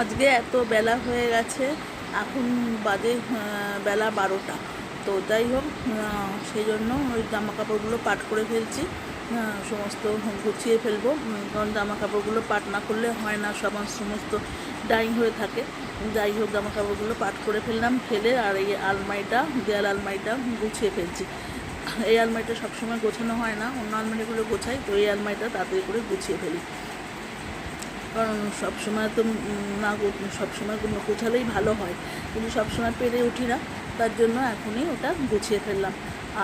আজকে এত বেলা হয়ে গেছে এখন আহ, বেলা বারোটা। তো যাই হোক সেই জন্য ওই জামা কাপড়গুলো পাট করে ফেলছি সমস্ত গুছিয়ে ফেলব। কারণ জামা কাপড়গুলো পাট না করলে হয় না সবার সমস্ত ডাইং হয়ে থাকে। যাই হোক জামা কাপড়গুলো পাট করে ফেললাম ফেলে আর এই আলমারিটা দেয়াল আলমারিটা গুছিয়ে ফেলছি। এই আলমারিটা সবসময় গোছানো হয় না অন্য আলমারিগুলো গোছাই তো এই আলমারিটা তাড়াতাড়ি করে গুছিয়ে ফেলি। কারণ সবসময় তো না সবসময় গোছালেই ভালো হয়। কিন্তু সবসময় পেরে উঠি না, তার জন্য এখনই ওটা গুছিয়ে ফেললাম।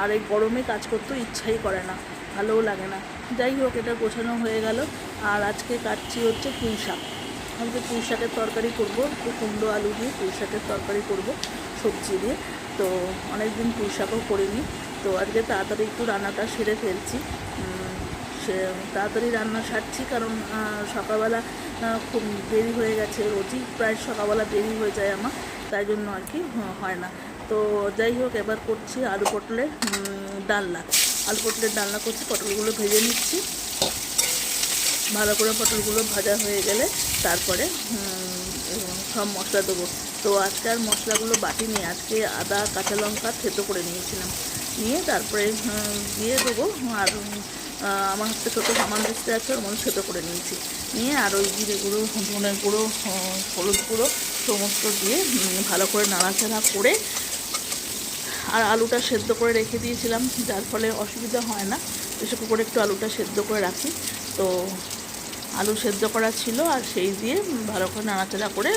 আর এই গরমে কাজ করতেও ইচ্ছাই করে না, ভালোও লাগে না। যাই হোক, এটা গোছানো হয়ে গেল। আর আজকে কাটছি হচ্ছে পুঁই শাক। আজকে পুঁই শাকের তরকারি করব, একটু কুমড়ো আলু দিয়ে পুঁই শাকের তরকারি করব, সবজি দিয়ে। তো অনেক দিন পুঁই শাকও করিনি। তো আজকে তাড়াতাড়ি একটু রান্নাটা সেরে ফেলছি। সে তাড়াতাড়ি রান্না সারছি কারণ সকালবেলা খুব দেরি হয়ে গেছে। রোজই প্রায় সকালবেলা দেরি হয়ে যায় আমার, তাই জন্য আর কি হয় না। তো যাই হোক, এবার করছি আলু পটলের ডালনা। আলু পটলের ডালনা করছি, পটলগুলো ভেজে নিচ্ছি। ভালো করে পটলগুলো ভাজা হয়ে গেলে তারপরে সব মশলা দেবো। তো আজকে আর মশলাগুলো নিয়ে, আজকে আদা, কাঁচা লঙ্কা থেতো করে নিয়েছিলাম। নিয়ে তারপরে দিয়ে দেবো আর আমার হাতে ছোটো সামান দিতে আছে, ওর মধ্যে করে নিয়েছি। নিয়ে আর ওই জিরে গুঁড়ো ধনে গুঁড়ো হলুদ গুঁড়ো সমস্ত দিয়ে ভালো করে নাড়াচাড়া করে আর আলুটা সেদ্ধ করে রেখে দিয়েছিলাম, যার ফলে অসুবিধা হয় না। প্রেশার কুকারে একটু আলুটা সেদ্ধ করে রাখি। তো আলু সেদ্ধ করা ছিল আর সেই দিয়ে ভালো করে নাড়াচাড়া করে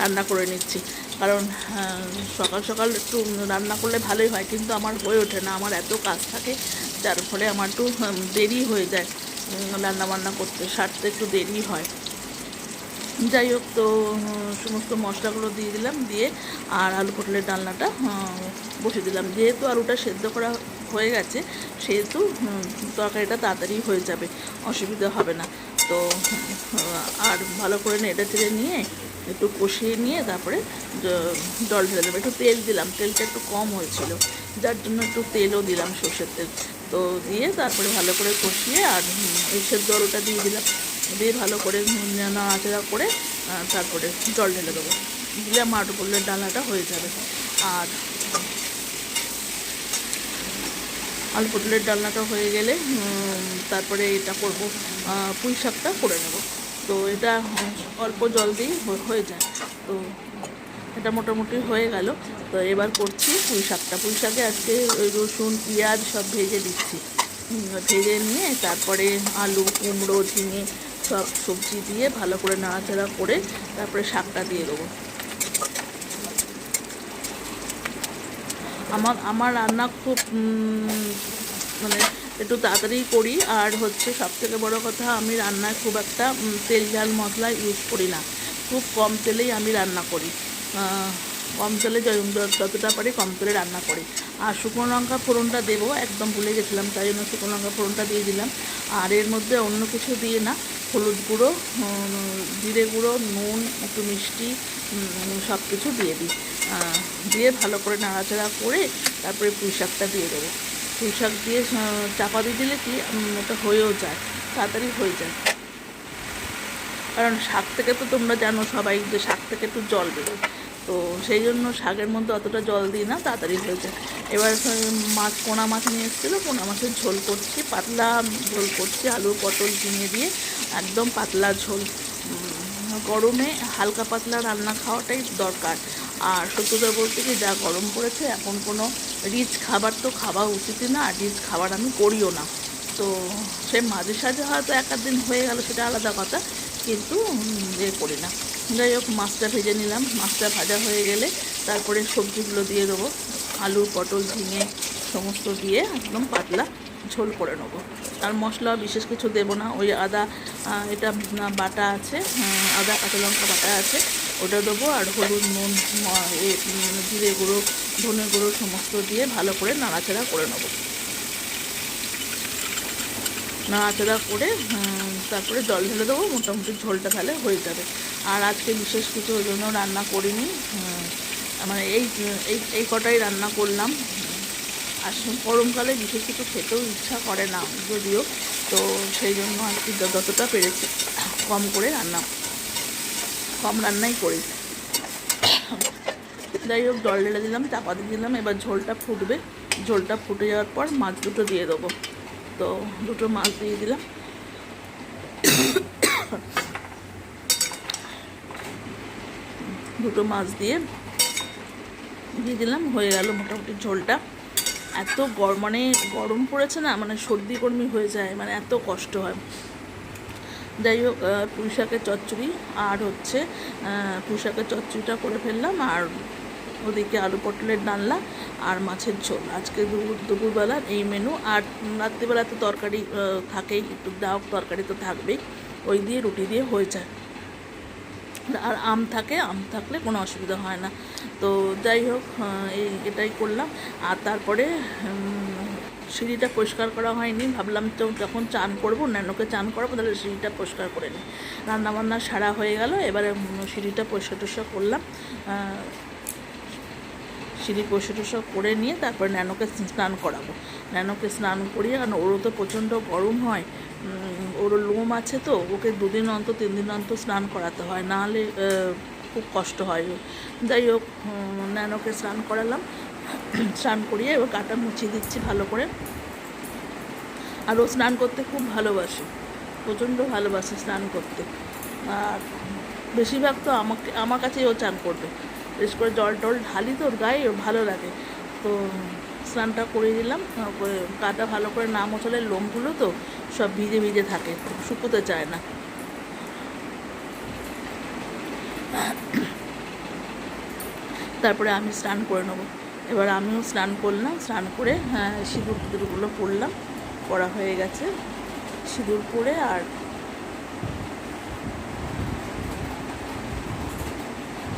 রান্না করে নিচ্ছি। কারণ সকাল সকাল একটু রান্না করলে ভালোই হয়, কিন্তু আমার হয়ে ওঠে না, আমার এত কাজ থাকে যার ফলে আমার একটু দেরি হয়ে যায় রান্না বান্না করতে, সারতে একটু দেরি হয়। যাই হোক, তো সমস্ত মশলাগুলো দিয়ে দিলাম, দিয়ে আর আলু পটলের ডালনাটা বসিয়ে দিলাম। যেহেতু আলুটা সেদ্ধ করা হয়ে গেছে, সেহেতু তরকারিটা তাড়াতাড়ি হয়ে যাবে, অসুবিধা হবে না। তো আর ভালো করে নেড়ে চেড়ে নিয়ে একটু কষিয়ে নিয়ে তারপরে জল ঢেলে দেবো। একটু তেল দিলাম, তেলটা একটু কম হয়েছিল, যার জন্য একটু তেলও দিলাম সর্ষের তেল। তো দিয়ে তারপরে ভালো করে কষিয়ে আর সেদ্ধ আলুটা দিয়ে দিলাম। দিয়ে ভালো করে নাড়াচাড়া করে তারপরে জল ঢেলে দেবো। দিলে মাটু পড়লে ডালাটা হয়ে যাবে। আর আলু পটলের ডালনাটা হয়ে গেলে তারপরে এটা করব পুঁই শাকটা করে নেব। তো এটা অল্প জল দিয়ে হয়ে যায়। তো এটা মোটামুটি হয়ে গেল। তো এবার করছি পুঁই শাকটা। পুঁই শাকে আজকে ওই রসুন, পেঁয়াজ সব ভেজে দিচ্ছি। ভেজে নিয়ে তারপরে আলু, কুমড়ো, ঝিঙে সব সবজি দিয়ে ভালো করে নাড়াচাড়া করে তারপরে শাকটা দিয়ে দেবো। আমার আমার রান্না খুব মানে একটু তাড়াতাড়ি করি। আর হচ্ছে সব থেকে বড়ো কথা, আমি রান্নায় খুব একটা তেল ঝাল মশলা ইউজ করি না। খুব কম তেলেই আমি রান্না করি। কম তেলে যতটা পারি কম তেলে রান্না করি। আর শুকনো লঙ্কা ফোড়নটা দেবো, একদম ভুলে গেছিলাম, তাই জন্য শুকনো লঙ্কা ফোড়নটা দিয়ে দিলাম। আর এর মধ্যে অন্য কিছু দিয়ে না, হলুদ গুঁড়ো জিরে গুঁড়ো, নুন, একটু মিষ্টি সব কিছু দিয়ে দিই। দিয়ে ভালো করে নাড়াচাড়া করে তারপরে পুঁই শাকটা দিয়ে দেবো। পুঁই শাক দিয়ে চাপা দিয়ে দিলে কি ওটা হয়েও যায়, তাড়াতাড়ি হয়ে যায়। কারণ শাক থেকে তো তোমরা জানো সবাই যে শাক থেকে একটু জল বেরোয়। তো সেই জন্য শাকের মধ্যে অতটা জল দিই না, তাড়াতাড়ি হয়ে যায়। এবার মাছ পোনা মাছ নিয়ে এসেছিল, পোনা মাছের ঝোল করছি, পাতলা ঝোল করছি, আলু, পটল ঝিঙে দিয়ে, একদম পাতলা ঝোল। গরমে হালকা পাতলা রান্না খাওয়াটাই দরকার। আর সত্যতা বলতে কি, যা গরম পড়েছে, এখন কোনো রিচ খাবার তো খাওয়া উচিতই না, আর রিচ খাবার আমি করিও না। তো সে মাঝে সাঝে হয়তো এক দিন হয়ে গেল, সেটা আলাদা কথা। কিন্তু এ করি না। যাই হোক, মাছটা ভেজে নিলাম। মাছটা ভাজা হয়ে গেলে তারপরে সবজিগুলো দিয়ে দেবো। আলু, পটল, ঝিঙে সমস্ত দিয়ে একদম পাতলা ঝোল করে নেব। আর মশলা বিশেষ কিছু দেবো না। ওই আদা এটা বাটা আছে আদা, কাঁচা লঙ্কা বাটা আছে, ওটা দেবো আর হলুদ, নুন জিরে গুঁড়ো, ধনে গুঁড়ো সমস্ত দিয়ে ভালো করে নাড়াচাড়া করে নেব। নাড়াচাড়া করে তারপরে জল ঢেলে দেবো, মোটামুটি ঝোলটা তাহলে হয়ে যাবে। আর আজকে বিশেষ কিছু ওই জন্য রান্না করিনি। মানে এই এই কটাই রান্না করলাম। আর গরমকালে বিশেষ কিছু খেতেও ইচ্ছা করে না, যদিও। তো সেই জন্য আর কি যতটা পেরেছি কম করে রান্না, কম রান্নাই করি। যাই হোক, জল ঢেলে দিলাম, চাপা দিয়ে দিলাম, এবার ঝোলটা ফুটবে। ঝোলটা ফুটে যাওয়ার পর মাছ দুটো দিয়ে দেবো। তো দুটো মাছ দিয়ে দিলাম। দুটো মাছ দিয়ে দিয়ে দিলাম, হয়ে গেল মোটামুটি ঝোলটা। এত গরম মানে গরম পড়েছে না মানে সর্দি কর্মী হয়ে যায় মানে এত কষ্ট হয়। যাই হোক পুঁই শাকের চচ্চড়ি আর হচ্ছে পুঁই শাকের চচ্চড়িটা করে ফেললাম আর ওদিকে আলু পটলের ডালনা আর মাছের ঝোল। আজকে দুপুর, দুপুরবেলার এই মেনু আর রাত্রিবেলা তো তরকারি থাকেই, একটু দাও, তরকারি তো থাকবেই। ওই দিয়ে রুটি দিয়ে হয়ে যায়। আর আম থাকে, আম থাকলে কোনো অসুবিধা হয় না। তো যাই হোক এই, এটাই করলাম। আর তারপরে সিঁড়িটা পরিষ্কার করা হয়নি। ভাবলাম তো যখন চান করব ন্যানোকে চান করাবো, তাহলে সিঁড়িটা পরিষ্কার করে নিই রান্নাবান্না সারা হয়ে গেল। এবারে সিঁড়িটা পরিষ্কার টরিষ্কার করলাম। সিঁড়ি পরিষ্কার টরিষ্কার করে নিয়ে তারপরে ন্যানোকে স্নান করাবো। ন্যানোকে স্নান করিয়ে, কারণ ওরও তো প্রচণ্ড গরম হয় ওর লোম আছে তো, ওকে দুদিন অন্তর তিন দিন অন্তর স্নান করাতে হয়। নাহলে খুব কষ্ট হয়। যাই হোক ন্যানোকে স্নান করালাম, স্নান করিয়ে এবার কাটা মুছিয়ে দিচ্ছি ভালো করে। আর ও স্নান করতে খুব ভালোবাসে, প্রচণ্ড ভালোবাসে স্নান করতে। আর বেশিরভাগ তো আমাকে, আমার কাছেই ও চান করবে। বেশ করে জল টল ঢালি তো ওর গায়ে, ভালো লাগে। তো স্নানটা করে দিলাম গাটা ভালো করে না মোছালে লোমগুলো তো সব ভিজে ভিজে থাকে, শুকোতে চায় না। তারপরে আমি স্নান করে নেব। এবার আমিও স্নান করলাম, স্নান করে হ্যাঁ সিঁদুর টিঁদুরগুলো পরলাম পরা হয়ে গেছে। সিঁদুর পরে আর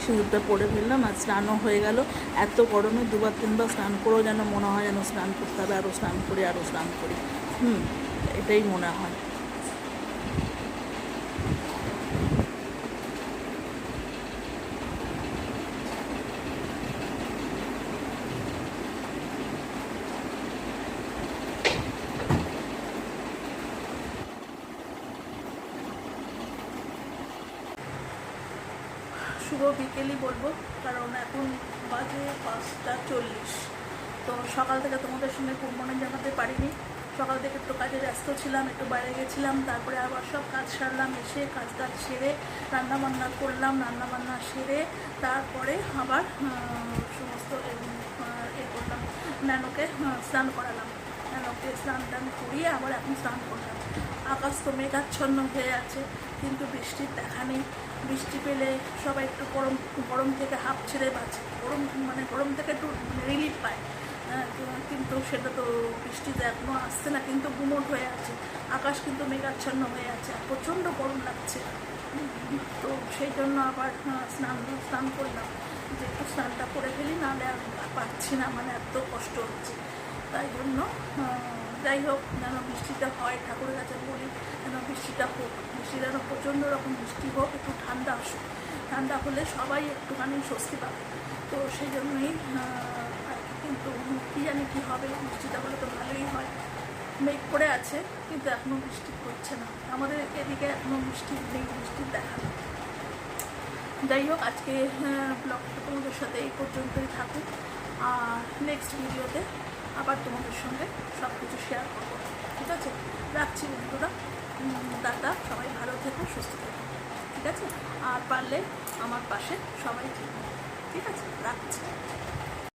সিঁদুরটা পরে ফেললাম আর স্নানও হয়ে গেল। এত গরমে দুবার, তিনবার স্নান করেও যেন মনে হয় যেন স্নান করতে হবে আরও স্নান করি আরও স্নান করি। হুম, এটাই মনে হয়। শুভ বিকেলই বলব, কারণ এখন বাজে পাঁচটা চল্লিশ। তো সকাল থেকে তোমাদের সঙ্গে মনে জানাতে পারিনি। সকাল থেকে একটু কাজে ব্যস্ত ছিলাম, একটু বাইরে গেছিলাম, তারপরে আবার সব কাজ সারলাম, এসে কাজ টাজ সেরে রান্নাবান্না করলাম, রান্নাবান্না সেরে তারপরে আবার সমস্ত এ করলাম। ন্যানোকে স্নান করালাম। ন্যানোকে স্নান টান করিয়ে আবার এখন স্নান করলাম। আকাশ তো মেঘাচ্ছন্ন হয়ে আছে কিন্তু বৃষ্টির দেখা নেই। বৃষ্টি পেলে সবাই একটু গরম গরম থেকে হাফ ছেড়ে বাঁচে। গরম মানে গরম থেকে একটু রিলিফ পায়। আহ, তো- কিন্তু সেটা তো বৃষ্টিতে এখনও আসছে না কিন্তু গুমট হয়ে আছে। আকাশ কিন্তু মেঘাচ্ছন্ন হয়ে আছে আর প্রচণ্ড গরম লাগছে। তো সেই জন্য আবার স্নান স্নান করলাম। যে একটু স্নানটা করে ফেলি নাহলে আর পারছি না মানে এত কষ্ট হচ্ছে। তাই জন্য যাই হোক, যেন বৃষ্টিটা হয়, ঠাকুরের কাছে বলি, যেন বৃষ্টিটা হোক। বৃষ্টি যেন প্রচণ্ড রকম বৃষ্টি হোক, একটু ঠান্ডা আসুক। ঠান্ডা হলে সবাই একটুখানি স্বস্তি পাবে। তো সেই জন্যই কিন্তু কী জানি কী হবে, বৃষ্টিটা হলে তো ভালোই হয়। মেঘ করে আছে, কিন্তু এখনও বৃষ্টি হচ্ছে না। আমাদের এদিকে এখনও বৃষ্টি নেই বৃষ্টির দেখা যাই হোক, আজকে ব্লগটা তোমাদের সাথে এই পর্যন্তই থাকুক। আর নেক্সট ভিডিওতে আবার তোমাদের সঙ্গে সব কিছু শেয়ার করব। ঠিক আছে? রাখছি বন্ধুরা। দাদা, সবাই ভালো থেকো, সুস্থ থেকো। ঠিক আছে? আর পারলে আমার পাশে সবাই ঠিক আছে? রাখছি।